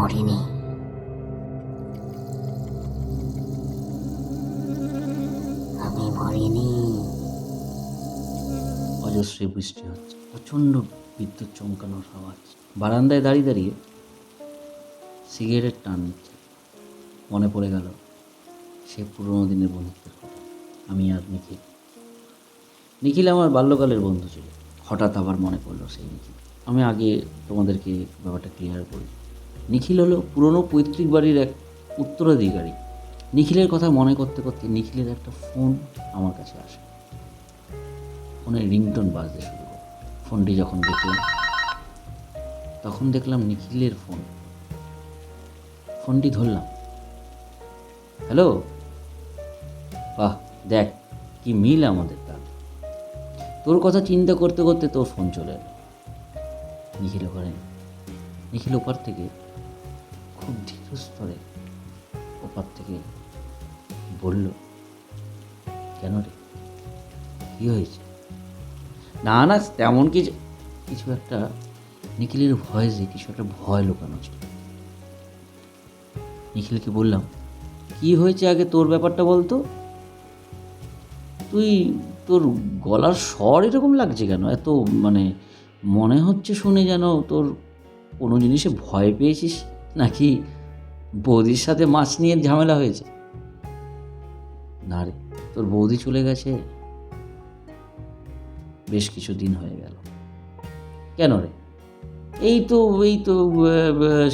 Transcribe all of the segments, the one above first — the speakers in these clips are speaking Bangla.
মরিনি। আমি মরিনি। অজস্রী বৃষ্টি হচ্ছে, প্রচণ্ড বিদ্যুৎ চমকানোর আওয়াজ বারান্দায় দাঁড়িয়ে দাঁড়িয়ে সিগারেট টান নিচ্ছে। মনে পড়ে গেল, সে পুরোনো দিনের বন্ধুত্বের কথা আমি আর নিখিল। নিখিল আমার বাল্যকালের বন্ধু ছিল। হঠাৎ আবার মনে পড়ল সেই নিখিল। আমি আগে তোমাদেরকে ব্যাপারটা ক্লিয়ার করি। নিখিল হলো পুরনো পৈতৃক বাড়ির এক উত্তরাধিকারী। নিখিলের কথা মনে করতে করতে নিখিলের একটা ফোন আমার কাছে আসে। ফোনের রিংটোন বাজতে শুরু করে। ফোনটি যখন দেখলাম, তখন দেখলাম নিখিলের ফোন। ফোনটি ধরলাম। হ্যালো? বাহ, দেখ, কি মিল আমাদের তার। তোর কথা চিন্তা করতে করতে তোর ফোন চলে এলো। নিখিল ওখানে নিখিল ওপার থেকে খুব ধীর স্তরে ওপার থেকে বলল, কেন রে? কী হয়েছে? না না, তেমন কিছু কিছু একটা নিখিলের ভয়েসে কিছু একটা ভয় লুকানো ছিল। নিখিলকে বললাম, কি হয়েছে আগে তোর ব্যাপারটা বলতো? তুই, তোর গলার স্বর এরকম লাগছে কেন? এত মানে মনে হচ্ছে শুনে যেন তোর কোনো জিনিসে ভয় পেয়েছিস? নাকি বৌদির সাথে মাছ নিয়ে ঝামেলা হয়েছে? না রে, তোর বৌদি চলে গেছে। বেশ কিছু দিন হয়ে গেল। কেন রে? এই তো এই তো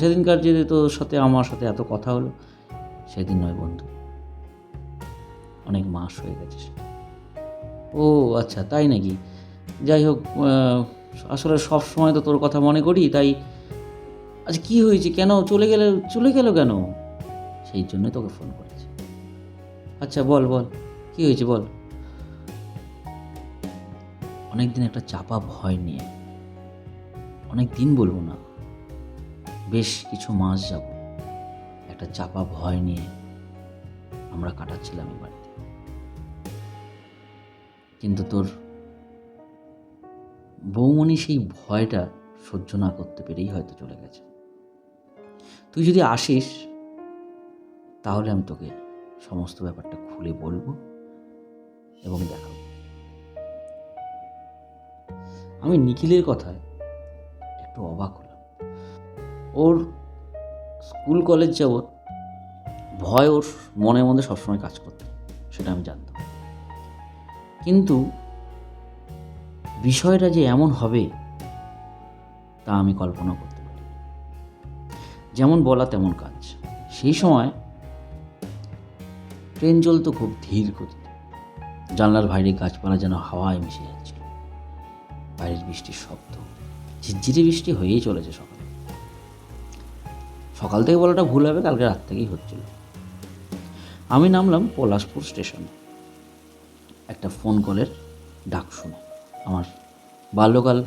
সেদিনকার যে তোর সাথে, আমার সাথে এত কথা হলো, সেদিন নয় বন্ধু। অনেক মাস হয়ে গেছে ও আচ্ছা তাই নাকি? যাই হোক আসলে সব সময় তো তোর কথা মনে করি, তাই আচ্ছা কী হয়েছে? কেন চলে গেলে, চলে গেল কেন? সেই জন্যই তোকে ফোন করেছি। আচ্ছা বল বল, কী হয়েছে বল? অনেক দিন একটা চাপা ভয় নিয়ে অনেক দিন বলব না, বেশ কিছু মাস যাব, একটা চাপা ভয় নিয়ে আমরা কাটাচ্ছিলাম এই বাড়িতে। কিন্তু তোর বৌমণি সেই ভয়টা সহ্য না করতে পেরেই হয়তো চলে গেছে। তুই যদি আসিস, তাহলে আমি তোকে সমস্ত ব্যাপারটা খুলে বলব এবং দেখাবো। আমি নিখিলের কথায় একটু অবাক হলাম। ওর স্কুল কলেজ যাবৎ ভয় ওর মনের মধ্যে সবসময় কাজ করত, সেটা আমি জানতাম। কিন্তু বিষয়টা যে এমন হবে, তা আমি কল্পনা পারি যেমন বলা তেমন কাজ। সেই সময় ট্রেন চলতো খুব ধীর গতিতে। জানলার বাইরে গাছপালা যেন হাওয়ায় মিশে যাচ্ছিল। বাইরের বৃষ্টির শব্দ, ঝিরঝিরে বৃষ্টি হয়েই চলেছে সকালে। সকাল থেকে বলাটা ভুল হবে, কালকে রাত থেকেই হচ্ছিল। আমি নামলাম পলাশপুর স্টেশনে। একটা ফোন কলের ডাক শুনে। আমার বাল্যকাল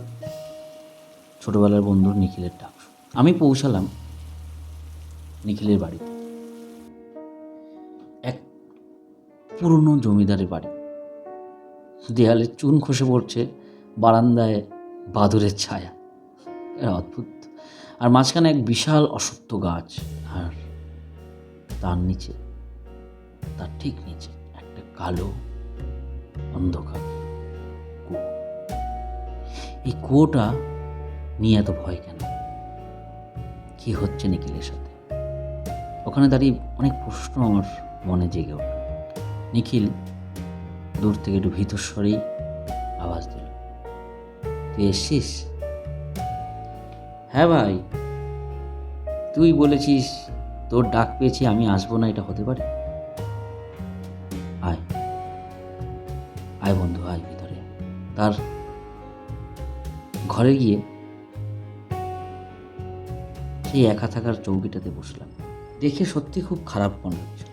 ছোটবেলার বন্ধুর নিখিলের ডাক। আমি পৌঁছালাম নিখিলের বাড়িতে এক পুরনো জমিদারের বাড়ি। দেয়ালে চুন খসে পড়ছে বারান্দায় বাদুরের ছায়া। এরা অদ্ভুত। আর মাঝখানে এক বিশাল অসত্য গাছ, আর তার নিচে, তার ঠিক নিচে একটা কালো অন্ধকার এই কুয়োটা নিয়ে এত ভয় কেন? কি হচ্ছে নিখিলের সাথে? ওখানে দাঁড়িয়ে অনেক প্রশ্ন আমার মনে জেগে উঠল নিখিল দূর থেকে একটু ভীতস্বরেই আওয়াজ দিল, তুই এসছিস? হ্যাঁ ভাই। তুই বলেছিস তোর ডাক পেয়েছি, আমি আসব না, এটা হতে পারে? আয়। আয় বন্ধু, আয় ভিতরে। তার ঘরে গিয়ে সেই একা থাকার চৌকিটাতে বসলাম। দেখে সত্যি খুব খারাপ মনে হচ্ছে।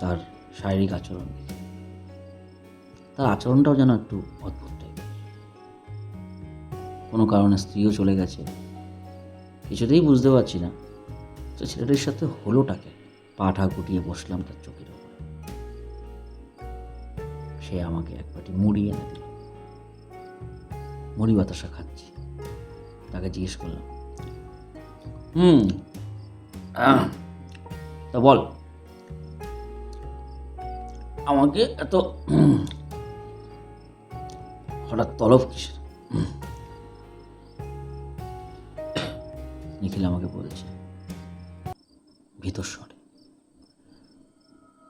তার শারীরিক আচরণ তার আচরণটাও যেন একটু অদ্ভুত টাইপের কোনো কারণে স্ত্রীও চলে গেছে। কিছুতেই বুঝতে পারছি না তো ছেলেটির সাথে হলোটাকে পাঠা গুটিয়ে বসলাম তার চোখের উপরে সে আমাকে এক বাটি মুড়ি এনে দিল। মুড়ি বাতাসা খাচ্ছি। তাকে জিজ্ঞেস করলাম, হুম তা বল। আমাকে এত হঠাৎ তলব কিসের? নিখিল আমাকে বলেছে ভিতর স্বরে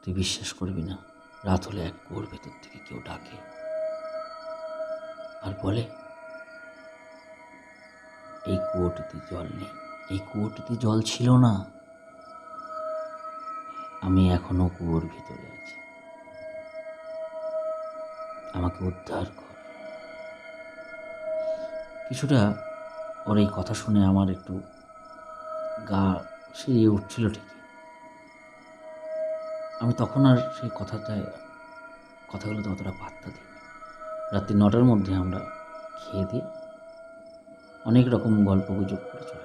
তুই বিশ্বাস করবি না রাত হলে এক কুয়োর ভেতর থেকে কেউ ডাকে আর বলে এই কুয়োটিতে জল নেই। এই কুয়োটিতে জল ছিল না। আমি এখনও কুয়োর ভিতরে আছি। আমাকে উদ্ধার কর। কিছুটা ওর এই কথা শুনে আমার একটু গা সিরিয়ে উঠছিল ঠিকই। আমি তখন আর সেই কথাটায় কথাগুলোতে অতটা পাত্তা দিই রাত্রি নটার মধ্যে আমরা খেয়ে দিয়ে অনেক রকম গল্প গুজব করে চলে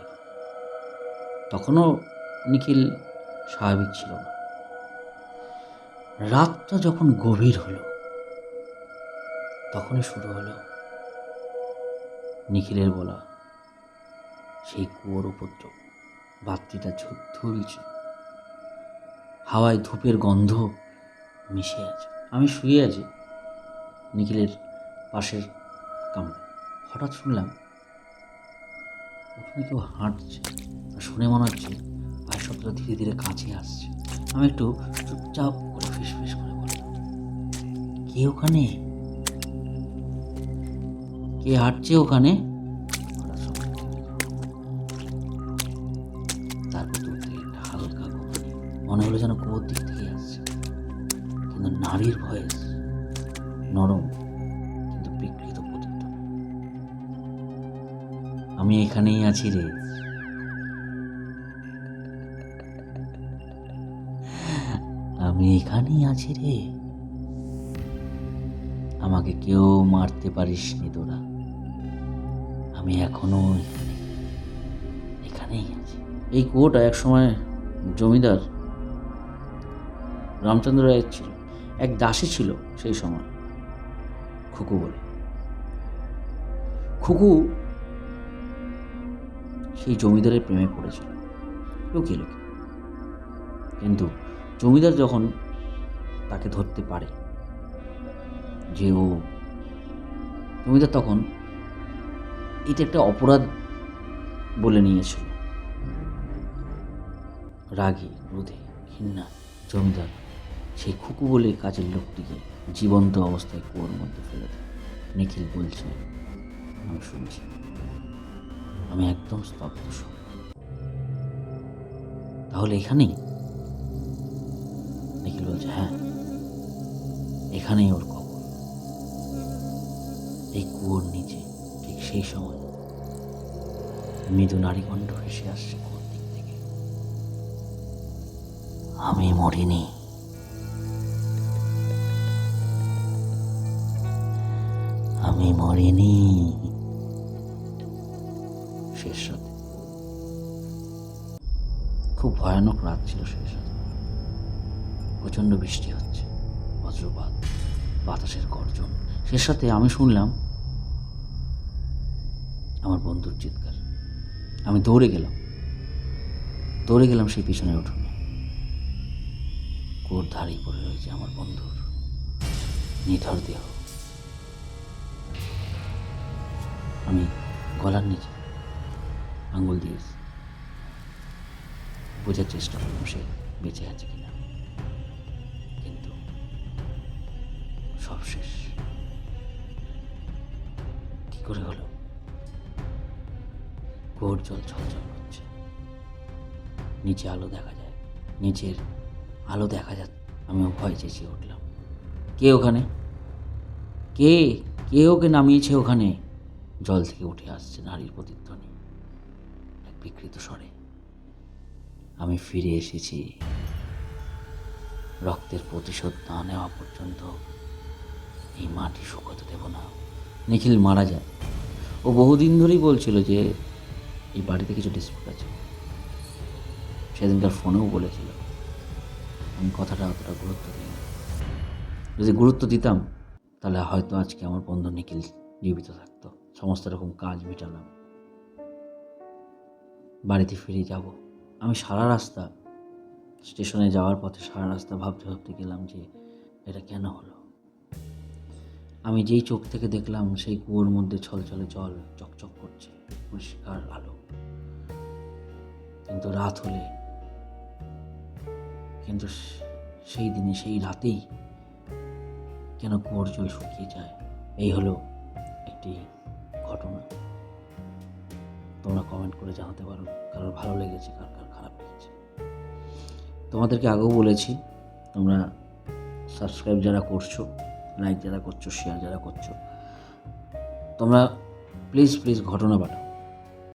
তখনও নিখিল স্বাভাবিক ছিল না। রাতটা যখন গভীর হলো, তখনই শুরু হলো নিখিলের বলা সেই কুয়োর উপদ্রব। বাতিটা ঝুলছে হাওয়ায় ধূপের গন্ধ মিশে আছে। আমি শুয়ে আছি নিখিলের পাশের কামরায়। হঠাৎ শুনলাম উঠোনে কেউ হাঁটছে শুনে মনে হচ্ছে পায়ের শব্দটা ধীরে ধীরে কাছে আসছে। আমি একটু চুপচাপ করে ফিস ফিস করে বললাম, কে ওখানে? কে হাঁটছে ওখানে। তারপর একটা হালকা গন্ধ মনে হলো যেন কুয়োর দিক থেকে আসছে। কিন্তু নারীর ভয়েস নরম এখানেই আছি রে। আমি এখানেই আছি রে। আমাকে কেউ মারতে পারিস নি তোরা। আমি এখনও এখানে। এখানেই আছি। এই কুয়োটা এক সময় জমিদার রামচন্দ্র রায়ের ছিল। এক দাসী ছিল সেই সময়। খুকু বলে। খুকু সেই জমিদারের প্রেমে পড়েছিল। লুকিয়ে লুকিয়ে। কিন্তু জমিদার যখন তাকে ধরতে পারে, যে ও জমিদার তখন এটা একটা অপরাধ বলে নিয়েছিল। রাগে, ক্রোধে ঘৃণা জমিদার সেই খুকু বলে কাজের লোকটিকে জীবন্ত অবস্থায় কুয়োর মধ্যে ফেলে দেয়। নিখিল বলছে, আমি শুনছি। আমি একদম স্তব্ধ তাহলে এখানেই? নিখিল বলছে হ্যাঁ। এখানেই ওর কবর। এই কুয়োর নিচে, ঠিক সেই সময় মৃদু নারীকণ্ঠ ভেসে আসছে কুয়োর দিক থেকে। আমি মরিনি। আমি মরিনি। শেষ রাতে খুব ভয়ানক রাত ছিল শেষ রাতে প্রচণ্ড বৃষ্টি হচ্ছে, বজ্রপাত, বাতাসের গর্জন। শেষ সাথে আমি শুনলাম, আমার বন্ধুর চিৎকার। আমি দৌড়ে গেলাম। দৌড়ে গেলাম সেই পিছনের উঠোনে। কোর ধারেই পড়ে রয়েছে আমার বন্ধুর নিথর দেহ। আমি গলার নিচে আঙ্গুল দিয়ে বোঝার চেষ্টা করলাম সে বেঁচে আছে কিনা। কিন্তু সব শেষ। কি করে হলো? গোর জল ছলছল করছে। নিচে আলো দেখা যায়। নিচের আলো দেখা যায় আমিও ভয় চেঁচিয়ে উঠলাম। কে ওখানে? কে? কে ওকে নামিয়েছে ওখানে? জল থেকে উঠে আসছে নারীর প্রতিধ্বনি। বিকৃত স্বরে। আমি ফিরে এসেছি। রক্তের প্রতিশোধ না নেওয়া পর্যন্ত এই মাটি শুকোতে দেব না। নিখিল মারা যায়। ও বহুদিন ধরেই বলছিল যে, এই বাড়িতে কিছু ডিসপুট আছে। সেদিনকার ফোনেও বলেছিল। আমি কথাটা অতটা গুরুত্ব দিই যদি গুরুত্ব দিতাম, তাহলে হয়তো আজকে আমার বন্ধু নিখিল জীবিত থাকতো। সমস্ত রকম কাজ মেটালাম। বাড়িতে ফিরে যাব। আমি সারা রাস্তা স্টেশনে যাওয়ার পথে সারা রাস্তা ভাবতে ভাবতে গেলাম যে এটা কেন হলো। আমি যেই চোখ থেকে দেখলাম, সেই কুয়োর মধ্যে ছলছলে জল চকচক করছে, পরিষ্কার আলো। কিন্তু রাত হলে, কিন্তু সেই দিনে, সেই রাতেই কেন কুয়োর জল শুকিয়ে যায়? এই হলো একটি ঘটনা। তোমরা কমেন্ট করে জানাতে পারো কারোর ভালো লেগেছে, কার কার খারাপ লেগেছে। তোমাদেরকে আগেও বলেছি, তোমরা সাবস্ক্রাইব যারা করছ লাইক যারা করছ শেয়ার যারা করছ, তোমরা প্লিজ প্লিজ ঘটনা পাঠাও